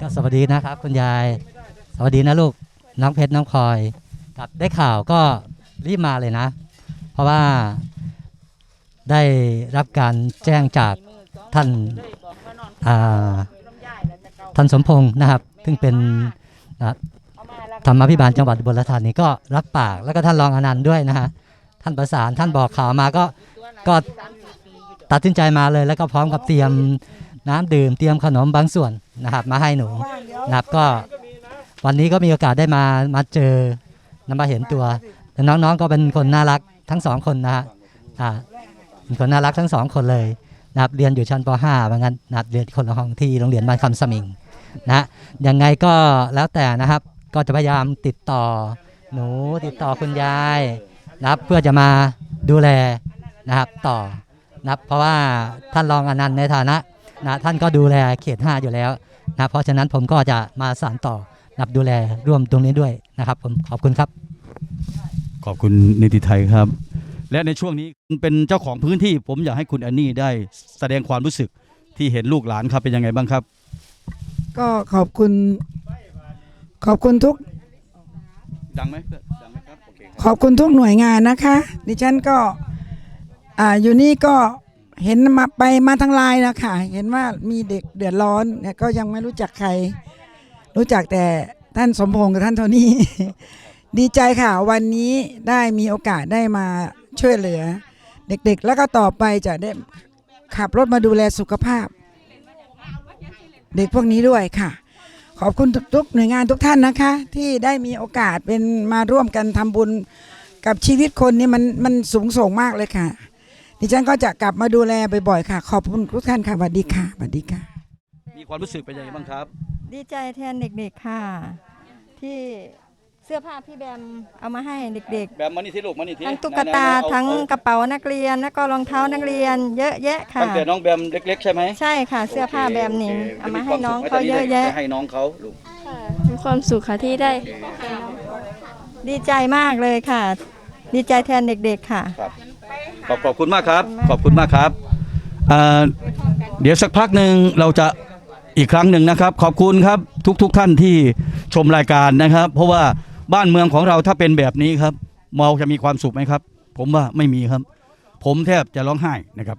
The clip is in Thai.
ก็สวัสดีนะครับ คุณยาย สวัสดีนะลูกน้องเพชรน้องพลอยครับได้ข่าวก็รีบมาเลยนะ เพราะว่าได้รับการแจ้งจากท่านท่านสมพงศ์นะครับ ซึ่งเป็นธรรมาภิบาลจังหวัดอุบลราชธานีก็รับปากแล้วก็ท่านรองอนันต์ด้วยนะฮะท่านประสานท่านบอกข่าวมาก็ก็ตัดสินใจมาเลยแล้วก็พร้อมกับเตรียม น้ำดื่มเตรียมขนมบางส่วนนะครับ มาให้หนูนะครับก็วันนี้ก็มีโอกาสได้มามาเจอนำมาเห็นตัวแต่น้องๆก็เป็นคนน่ารักทั้งสองคนนะฮะอ่าเป็นคนน่ารักทั้งสองคนเลยนะครับเรียนอยู่ชั้นป .5 เหมือนกันนะครับเรียนคนละห้องที่โรงเรียนบ้านคำสมิงนะฮะยังไงก็แล้วแต่นะครับ ก็จะพยายามติดต่อหนูติดต่อคุณยายนะครับเพื่อจะมาดูแลนะครับต่อนะครับเพราะว่าท่านรองอนันต์ในฐานะ นะท่านก็ดูแลเขต 5 อยู่แล้วนะเพราะฉะนั้นผมก็จะมาสานต่อนะครับดูแลร่วมตรงนี้ด้วยนะครับ ผมขอบคุณครับ ขอบคุณนิติไทยครับ และในช่วงนี้เป็นเจ้าของพื้นที่ ผมอยากให้คุณแอนนี่ได้แสดงความรู้สึกที่เห็นลูกหลานครับเป็นยังไงบ้างครับ ก็ขอบคุณ ขอบคุณทุกดังไหมเพื่อนดังไหมครับโอเคครับขอบคุณทุกหน่วยงานนะคะ ดิฉันก็อ่าอยู่นี่ก็ เห็นมาไปมาทางไลน์นะคะเห็นว่ามีเด็กเดือดร้อนเนี่ยก็ยังไม่รู้จักใคร รู้จักแต่ท่านสมพงษ์กับท่านโทนี่ ดีใจค่ะวันนี้ได้มีโอกาสได้มาช่วยเหลือ เด็กๆ แล้วก็ต่อไปจะได้ขับรถมาดูแลสุขภาพ เด็กพวกนี้ด้วยค่ะ ขอบคุณทุกๆหน่วยงานทุกท่านนะคะ ที่ได้มีโอกาสเป็นมาร่วมกันทำบุญกับชีวิตคนนี่มันมันสูงส่งมากเลยค่ะ ดิฉันก็จะกลับมาดูแลบ่อยๆค่ะ ขอบคุณทุกท่านค่ะสวัสดีค่ะสวัสดีค่ะ มีความรู้สึกเป็นยังไงบ้างครับ ดีใจแทนเด็กๆค่ะ ที่เสื้อผ้าพี่แบมเอามาให้เด็กแบบมานี่ที่ลูกมานี่ๆ ที่ทั้งตุ๊กตาทั้งกระเป๋านักเรียนแล้วก็รองเท้านักเรียน เยอะแยะค่ะ ตั้งแต่น้องแบมเล็ก ๆ ใช่ไหมใช่ค่ะ เสื้อผ้าแบมนี่โคเอามาจะให้น้องควเขาสุขเยอะแยะได้ให้น้องเขาลูกมีความสุขค่ะที่ได้ ดีใจมากเลยค่ะ ดีใจแทนเด็กๆค่ะ ครับ ขอบขอบคุณมากครับขขออบบคุคุณณมามากกครับเอ่อเดี๋ยวสักพักหนึ่งเราจะอีกครั้งหนึ่งนะครับ ขอบคุณครับทุกๆทท่านที่ชมรายการนะครับ เพราะว่าบ้านเมืองของเราถ้าเป็นแบบนี้ครับเราจะมีความสุขไหมครับ ผมว่าไม่มีครับ ผมแทบจะร้องไห้นะครับ